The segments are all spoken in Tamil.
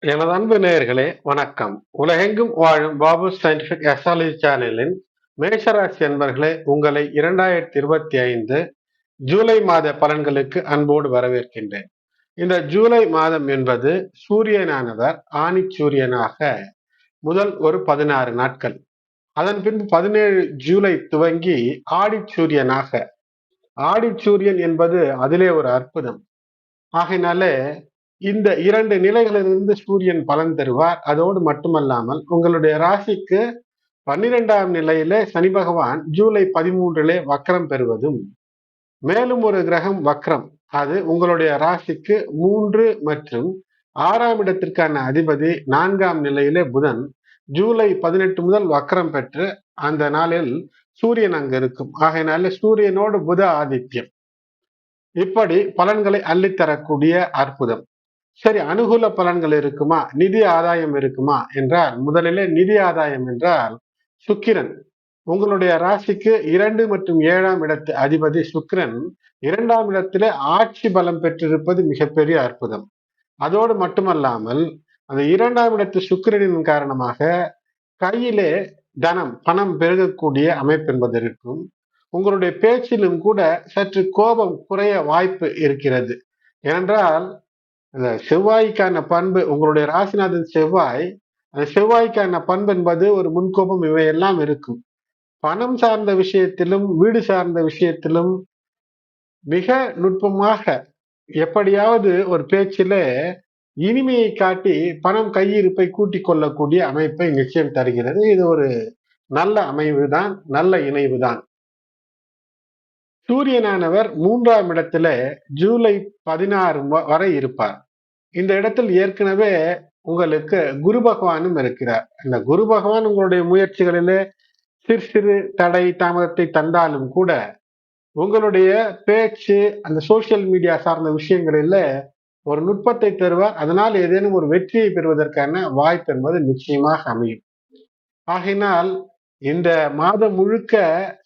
எனது அன்பு நேயர்களே வணக்கம். உலகெங்கும் வாழும் பாபு சயின்டிபிக் அஸ்ட்ராலஜி சேனலின் மேஷராசி அன்பர்களே உங்களை இரண்டாயிரத்தி இருபத்தி ஐந்து ஜூலை மாத பலன்களுக்கு அன்போடு வரவேற்கின்றேன். இந்த ஜூலை மாதம் என்பது சூரியனானவர் ஆணி சூரியனாக முதல் ஒரு பதினாறு நாட்கள். அதன் பின்பு பதினேழு ஜூலை துவங்கி ஆடி சூரியனாக. ஆடி சூரியன் என்பது அதிலே ஒரு அற்புதம். ஆகையினாலே இந்த இரண்டு நிலைகளிலிருந்து சூரியன் பலன் தருவார். அதோடு மட்டுமல்லாமல் உங்களுடைய ராசிக்கு பன்னிரெண்டாம் நிலையில சனி பகவான் ஜூலை பதிமூன்றிலே வக்கரம் பெறுவதும் மேலும் ஒரு கிரகம் வக்ரம் அது உங்களுடைய ராசிக்கு மூன்று மற்றும் ஆறாம் இடத்திற்கான அதிபதி நான்காம் நிலையிலே புதன் ஜூலை பதினெட்டு முதல் வக்கரம் பெற்று அந்த நாளில் சூரியன் அங்கு இருக்கும். ஆகையினால சூரியனோடு புத ஆதித்யம். இப்படி பலன்களை அள்ளித்தரக்கூடிய அற்புதம். சரி அனுகூல பலன்கள் இருக்குமா? நிதி ஆதாயம் இருக்குமா? என்றால் முதலிலே நிதி ஆதாயம் என்றால் சுக்கிரன். உங்களுடைய ராசிக்கு இரண்டு மற்றும் ஏழாம் இடத்து அதிபதி சுக்கிரன். இரண்டாம் இடத்திலே ஆட்சி பலம் பெற்றிருப்பது மிகப்பெரிய அற்புதம். அதோடு மட்டுமல்லாமல் அந்த இரண்டாம் இடத்து சுக்கிரனின் காரணமாக கையிலே தனம் பணம் பெருகக்கூடிய அமைப்பு என்பது இருக்கும். உங்களுடைய பேச்சிலும் கூட சற்று கோபம் குறைய வாய்ப்பு இருக்கிறது. ஏனென்றால் அந்த செவ்வாய்க்கான பண்பு உங்களுடைய ராசிநாதன் செவ்வாய் அந்த செவ்வாய்க்கான பண்பு என்பது ஒரு முன்கோபம் இவையெல்லாம் இருக்கும். பணம் சார்ந்த விஷயத்திலும் வீடு சார்ந்த விஷயத்திலும் மிக நுட்பமாக எப்படியாவது ஒரு பேச்சில இனிமையை காட்டி பணம் கையிருப்பை கூட்டிக் கொள்ளக்கூடிய அமைப்பை நிச்சயம் தருகிறது. இது ஒரு நல்ல அமைவு தான் நல்ல இணைவு தான் சூரியனானவர் மூன்றாம் இடத்துல ஜூலை பதினாறு வரை இருப்பார். இந்த இடத்தில் ஏற்கனவே உங்களுக்கு குரு பகவானும் இருக்கிறார். இந்த குரு பகவான் உங்களுடைய முயற்சிகளிலே சிறு சிறு தடை தாமதத்தை தந்தாலும் கூட உங்களுடைய பேச்சு அந்த சோசியல் மீடியா சார்ந்த விஷயங்களில் ஒரு நுட்பத்தை தருவார். அதனால் ஏதேனும் ஒரு வெற்றியை பெறுவதற்கான வாய்ப்பு என்பது நிச்சயமாக அமையும். ஆகையினால் இந்த மாதம் முழுக்க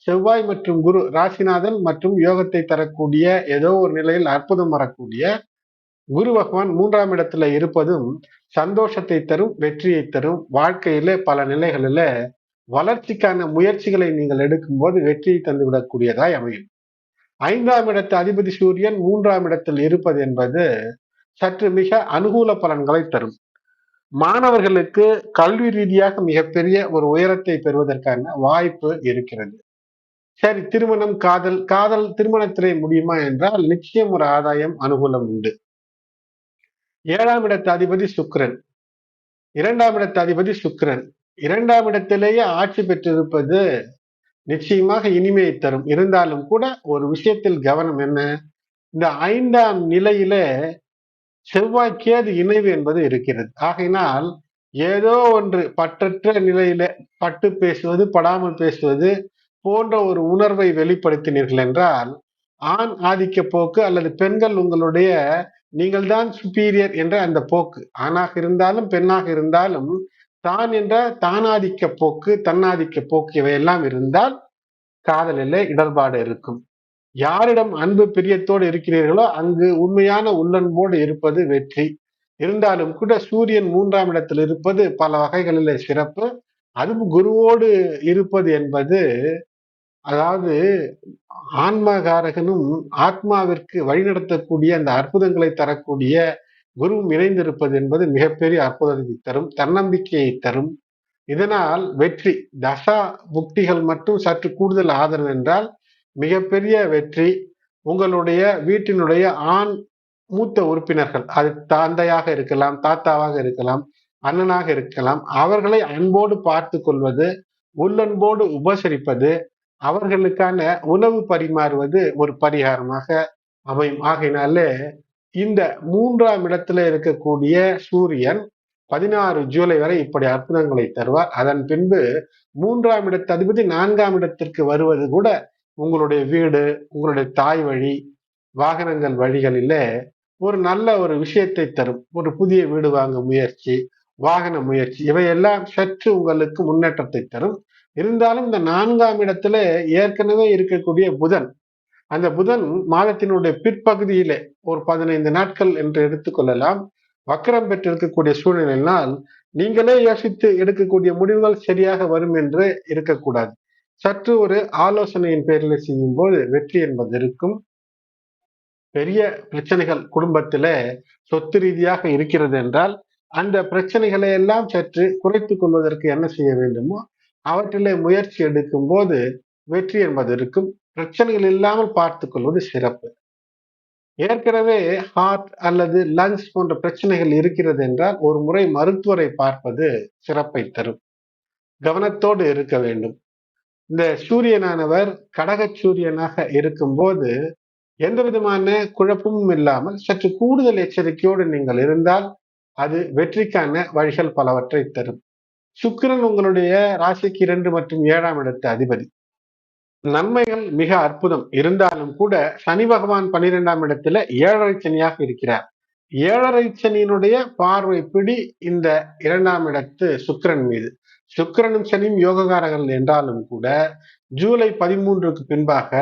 செவ்வாய் மற்றும் குரு ராசிநாதன் மற்றும் யோகத்தை தரக்கூடிய ஏதோ ஒரு நிலையில் அற்புதம் வரக்கூடிய குரு பகவான் மூன்றாம் இடத்துல இருப்பதும் சந்தோஷத்தை தரும் வெற்றியை தரும். வாழ்க்கையில பல நிலைகளில வளர்ச்சிக்கான முயற்சிகளை நீங்கள் எடுக்கும்போது வெற்றியை தந்துவிடக்கூடியதாய் அமையும். ஐந்தாம் இடத்து அதிபதி சூரியன் மூன்றாம் இடத்தில் இருப்பது என்பது சற்று மிக அனுகூல பலன்களை தரும். மாணவர்களுக்கு கல்வி ரீதியாக மிகப்பெரிய ஒரு உயரத்தை பெறுவதற்கான வாய்ப்பு இருக்கிறது. சரி திருமணம் காதல் காதல் திருமணத்திலே முடியுமா என்றால் நிச்சயம் ஒரு ஆதாயம் அனுகூலம் உண்டு. ஏழாம் இடத்து அதிபதி சுக்ரன் இரண்டாம் இடத்து அதிபதி சுக்ரன் இரண்டாம் இடத்திலேயே ஆட்சி பெற்றிருப்பது நிச்சயமாக இனிமையை தரும். இருந்தாலும் கூட ஒரு விஷயத்தில் கவனம் என்ன? இந்த ஐந்தாம் நிலையில செவ்வாய் கேது இணைவு என்பது இருக்கிறது. ஆகையினால் ஏதோ ஒன்று பற்றற்ற நிலையில பட்டு பேசுவது படாமல் பேசுவது போன்ற ஒரு உணர்வை வெளிப்படுத்தினீர்கள் என்றால் ஆண் ஆதிக்க போக்கு அல்லது பெண்கள் உங்களுடைய நீங்கள் தான் சுப்பீரியர் என்ற அந்த போக்கு. ஆணாக இருந்தாலும் பெண்ணாக இருந்தாலும் தான் என்ற தானாதிக்க போக்கு தன்னாதிக்க போக்கு இவையெல்லாம் இருந்தால் காதலில் இடர்பாடு இருக்கும். யாரிடம் அன்பு பிரியத்தோடு இருக்கிறீர்களோ அங்கு உண்மையான உள்ளன்போடு இருப்பது வெற்றி. இருந்தாலும் கூட சூரியன் மூன்றாம் இடத்தில் இருப்பது பல வகைகளில் சிறப்பு. அதுவும் குருவோடு இருப்பது என்பது அதாவது ஆன்மகாரகனும் ஆத்மாவிற்கு வழிநடத்தக்கூடிய அந்த அற்புதங்களை தரக்கூடிய குருவும் இணைந்திருப்பது என்பது மிகப்பெரிய அற்புதத்தை தரும் தன்னம்பிக்கையை தரும். இதனால் வெற்றி தசா புக்திகள் மட்டும் சற்று கூடுதல் ஆதரவு என்றால் மிகப்பெரிய வெற்றி. உங்களுடைய வீட்டினுடைய ஆண் மூத்த உறுப்பினர்கள் அது தந்தையாக இருக்கலாம் தாத்தாவாக இருக்கலாம் அண்ணனாக இருக்கலாம் அவர்களை அன்போடு பார்த்து கொள்வது உள்ளன்போடு உபசரிப்பது அவர்களுக்கான உணவு பரிமாறுவது ஒரு பரிகாரமாக அமையும். ஆகையினாலே இந்த மூன்றாம் இடத்துல இருக்கக்கூடிய சூரியன் பதினாறு ஜூலை வரை இப்படி அற்புதங்களை தருவார். அதன் பின்பு மூன்றாம் இடத்து அதிபதி நான்காம் இடத்திற்கு வருவது கூட உங்களுடைய வீடு உங்களுடைய தாய் வழி வாகனங்கள் வழிகளில ஒரு நல்ல ஒரு விஷயத்தை தரும். ஒரு புதிய வீடு வாங்க முயற்சி வாகன முயற்சி இவையெல்லாம் சற்று உங்களுக்கு முன்னேற்றத்தை தரும். இருந்தாலும் இந்த நான்காம் இடத்துல ஏற்கனவே இருக்கக்கூடிய புதன் அந்த புதன் மாதத்தினுடைய பிற்பகுதியிலே ஒரு பதினைந்து நாட்கள் என்று எடுத்துக்கொள்ளலாம் வக்கரம் பெற்றிருக்கக்கூடிய சூழ்நிலையினால் நீங்களே யோசித்து எடுக்கக்கூடிய முடிவுகள் சரியாக வரும் என்று இருக்கக்கூடாது. சற்று ஒரு ஆலோசனையின் பேரில் செய்யும் போது வெற்றி என்பது இருக்கும். பெரிய பிரச்சனைகள் குடும்பத்தில சொத்து ரீதியாக இருக்கிறது என்றால் அந்த பிரச்சனைகளை எல்லாம் சற்று குறைத்துக் கொள்வதற்கு என்ன செய்ய வேண்டுமோ அவற்றிலே முயற்சி எடுக்கும் போது வெற்றி என்பது இருக்கும். பிரச்சனைகள் இல்லாமல் பார்த்து கொள்வது சிறப்பு. ஏற்கனவே ஹார்ட் அல்லது லங்ஸ் போன்ற பிரச்சனைகள் இருக்கிறது என்றால் ஒரு முறை மருத்துவரை பார்ப்பது சிறப்பை தரும். கவனத்தோடு இருக்க வேண்டும். இந்த சூரியனானவர் கடக சூரியனாக இருக்கும்போது எந்த விதமான குழப்பமும் இல்லாமல் சற்று கூடுதல் எச்சரிக்கையோடு நீங்கள் இருந்தால் அது வெற்றிக்கான வழிகள் பலவற்றை தரும். சுக்கிரன் உங்களுடைய ராசிக்கு இரண்டு மற்றும் ஏழாம் இடத்து அதிபதி. நன்மைகள் மிக அற்புதம். இருந்தாலும் கூட சனி பகவான் பன்னிரெண்டாம் இடத்துல ஏழரை சனியாக இருக்கிறார். ஏழரை சனியினுடைய பார்வை பிடி இந்த இரண்டாம் இடத்து சுக்கிரன் மீது. சுக்கிரனும் சனியும் யோககாரர்கள் என்றாலும் கூட ஜூலை பதிமூன்றுக்கு பின்பாக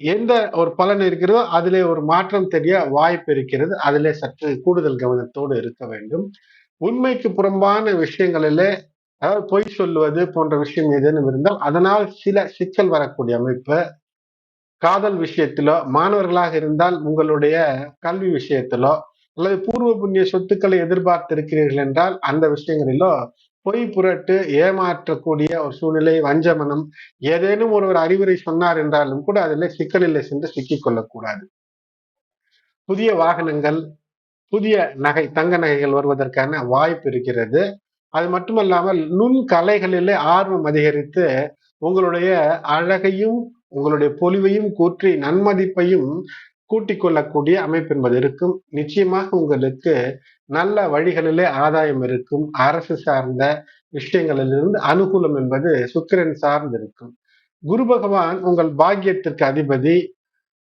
எந்த ஒரு பலன் இருக்கிறதோ அதிலே ஒரு மாற்றம் தெரிய வாய்ப்பு இருக்கிறது. அதிலே சற்று கூடுதல் கவனத்தோடு இருக்க வேண்டும். உண்மைக்கு புறம்பான விஷயங்களிலே அதாவது பொய் சொல்லுவது போன்ற விஷயம் ஏதேனும் இருந்தால் அதனால் சில சிக்கல் வரக்கூடிய அமைப்பு காதல் விஷயத்திலோ மாணவர்களாக இருந்தால் உங்களுடைய கல்வி விஷயத்திலோ அல்லது பூர்வ புண்ணிய சொத்துக்களை எதிர்பார்த்திருக்கிறீர்கள் என்றால் அந்த விஷயங்களிலோ பொய் புரட்டு ஏமாற்றக்கூடிய ஒரு சூழ்நிலை வஞ்சமனம் ஏதேனும் ஒருவர் அறிவுரை சொன்னார் என்றாலும் கூட அதில் சிக்கலில் சென்று சிக்கிக் கொள்ளக்கூடாது. புதிய வாகனங்கள் புதிய நகை தங்க நகைகள் வருவதற்கான வாய்ப்பு இருக்கிறது. அது மட்டுமல்லாமல் நுண் கலைகளிலே ஆர்வம் அதிகரித்து உங்களுடைய அழகையும் உங்களுடைய பொலிவையும் கூற்றி நன்மதிப்பையும் கூட்டிக் கொள்ளக்கூடிய அமைப்பு என்பது இருக்கும். நிச்சயமாக உங்களுக்கு நல்ல வழிகளிலே ஆதாயம் இருக்கும். அரசு சார்ந்த விஷயங்களிலிருந்து அனுகூலம் என்பது சுக்கிரன் சார்ந்து இருக்கும். குரு பகவான் உங்கள் பாக்கியத்திற்கு அதிபதி.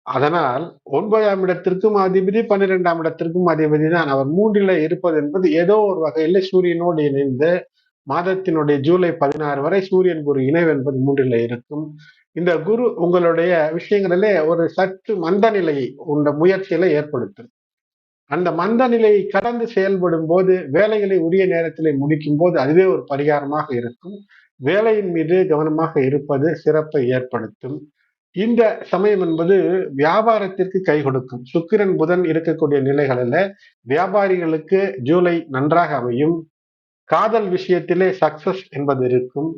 அதனால் ஒன்பதாம் இடத்திற்கும் அதிபதி பன்னிரெண்டாம் இடத்திற்கும் அதிபதி தான். அவர் மூன்றில இருப்பது என்பது ஏதோ ஒரு வகையில சூரியனோடு இணைந்து மாதத்தினுடைய ஜூலை பதினாறு வரை சூரியன் குரு இணைவு என்பது மூன்றில இருக்கும். இந்த குரு உங்களுடைய விஷயங்களிலே ஒரு சற்று மந்த நிலையை உண்ட முயற்சியில ஏற்படுத்தும். அந்த மந்த நிலையை கடந்து செயல்படும் போது வேலைகளை உரிய நேரத்திலே முடிக்கும் போது அதுவே ஒரு பரிகாரமாக இருக்கும். வேலையின் மீது கவனமாக இருப்பது சிறப்பை ஏற்படுத்தும். இந்த சமயம் என்பது வியாபாரத்திற்கு கை கொடுக்கும். சுக்கிரன் புதன் இருக்கக்கூடிய நிலைகளில் வியாபாரிகளுக்கு ஜூலை நன்றாக அமையும். காதல் விஷயத்திலே சக்சஸ் என்பது இருக்கும்.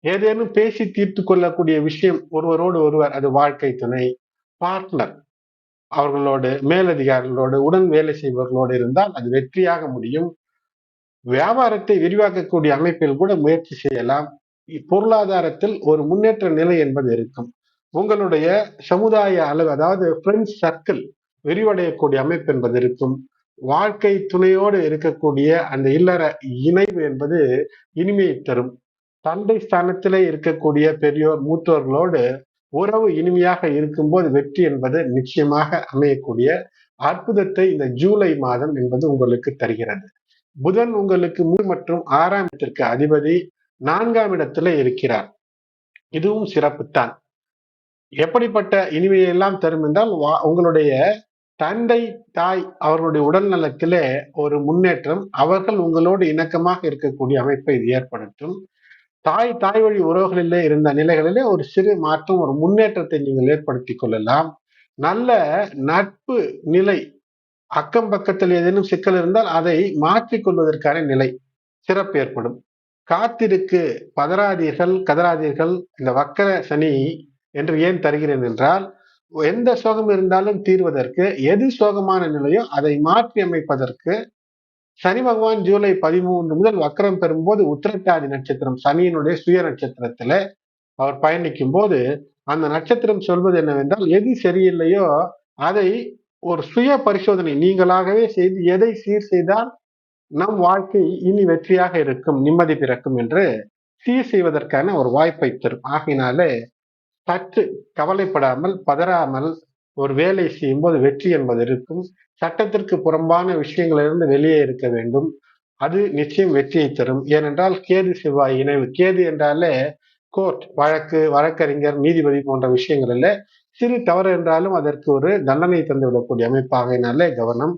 ஏதேனும் பேசி தீர்த்து கொள்ளக்கூடிய விஷயம் ஒருவரோடு ஒருவர் அது வாழ்க்கை துணை பார்ட்னர் அவர்களோடு மேலதிகாரிகளோடு உடன் வேலை செய்பவர்களோடு இருந்தால் அது வெற்றியாக முடியும். வியாபாரத்தை விரிவாக்கக்கூடிய அமைப்பில் கூட முயற்சி செய்யலாம். பொருளாதாரத்தில் ஒரு முன்னேற்ற நிலை என்பது இருக்கும். உங்களுடைய சமுதாய அளவு அதாவது ஃப்ரெண்ட்ஸ் சர்க்கிள் விரிவடையக்கூடிய அமைப்பு என்பது இருக்கும். வாழ்க்கை துணையோடு இருக்கக்கூடிய அந்த இல்லற இணைவு என்பது இனிமையை தரும். தந்தை ஸ்தானத்திலே இருக்கக்கூடிய பெரியோர் மூத்தோர்களோடு உறவு இனிமையாக இருக்கும்போது வெற்றி என்பது நிச்சயமாக அமையக்கூடிய அற்புதத்தை இந்த ஜூலை மாதம் என்பது உங்களுக்கு தருகிறது. புதன் உங்களுக்கு மூணு மற்றும் ஆறாம் இடத்திற்கு அதிபதி நான்காம் இடத்துல இருக்கிறார். இதுவும் சிறப்புத்தான். எப்படிப்பட்ட இனிமையெல்லாம் தரும் என்றால் உங்களுடைய தந்தை தாய் அவர்களுடைய உடல் நலத்திலே ஒரு முன்னேற்றம் அவர்கள் உங்களோடு இணக்கமாக இருக்கக்கூடிய அமைப்பை இது ஏற்படுத்தும். தாய் தாய் வழி உறவுகளிலே இருந்த நிலைகளிலே ஒரு சிறு மாற்றம் ஒரு முன்னேற்றத்தை நீங்கள் ஏற்படுத்தி கொள்ளலாம். நல்ல நட்பு நிலை அக்கம் பக்கத்தில் ஏதேனும் சிக்கல் இருந்தால் அதை மாற்றிக்கொள்வதற்கான நிலை சிறப்பு ஏற்படும். காத்திருக்கு பதராதீர்கள் கதராதீர்கள் இந்த வக்கர சனி என்று ஏன் தருகிறேன் என்றால் எந்த சோகம் இருந்தாலும் தீர்வதற்கு எது சோகமான நிலையோ அதை மாற்றி அமைப்பதற்கு சனி பகவான் ஜூலை பதிமூன்று முதல் வக்கரம் பெறும்போது உத்திரட்டாதி நட்சத்திரம் சனியினுடைய சுய நட்சத்திரத்துல அவர் பயணிக்கும் போது அந்த நட்சத்திரம் சொல்வது என்னவென்றால் எது சரியில்லையோ அதை ஒரு சுய பரிசோதனை நீங்களாகவே செய்து எதை சீர் செய்தால் நம் வாழ்க்கை இனி வெற்றியாக இருக்கும் நிம்மதி பிறக்கும் என்று சீர் செய்வதற்கான ஒரு வாய்ப்பை தரும். ஆகினாலே சற்று கவலைப்படாமல் பதறாமல் ஒரு வேலை செய்யும் போது வெற்றி என்பது இருக்கும். சட்டத்திற்கு புறம்பான விஷயங்களிலிருந்து வெளியே இருக்க வேண்டும். அது நிச்சயம் வெற்றியை தரும். ஏனென்றால் கேது செவ்வாய் இணைவு. கேது என்றாலே கோர்ட் வழக்கு வழக்கறிஞர் நீதிபதி போன்ற விஷயங்களில் சிறு தவறு என்றாலும் அதற்கு ஒரு தண்டனை தந்து விடக்கூடிய அமைப்பாகினாலே கவனம்.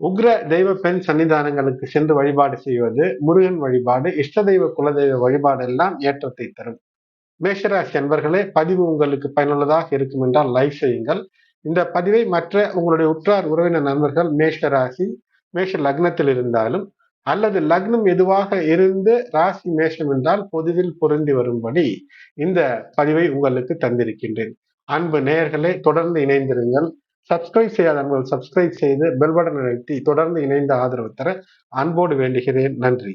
உக்ர தெய்வ பெண் சன்னிதானங்களுக்கு சென்று வழிபாடு செய்வது முருகன் வழிபாடு இஷ்ட தெய்வ குலதெய்வ வழிபாடு எல்லாம் ஏற்றத்தை தரும். மேஷராசி அன்பர்களே பதிவு உங்களுக்கு பயனுள்ளதாக இருக்கும் என்றால் லைக் செய்யுங்கள். இந்த பதிவை மற்ற உங்களுடைய உற்றார் உறவினர் நண்பர்கள் மேஷராசி மேஷ லக்னத்தில் இருந்தாலும் அல்லது லக்னம் எதுவாக இருந்து ராசி மேஷம் என்றால் பொதுவில் பொருந்தி வரும்படி இந்த பதிவை உங்களுக்கு தந்திருக்கின்றேன். அன்பு நேயர்களே தொடர்ந்து இணைந்திருங்கள். சப்ஸ்கிரைப் செய்யாத அன்பர்கள் சப்ஸ்கிரைப் செய்து பெல் பட்டன் அழுத்தி தொடர்ந்து இணைந்த ஆதரவு தர அன்போடு வேண்டுகிறேன். நன்றி.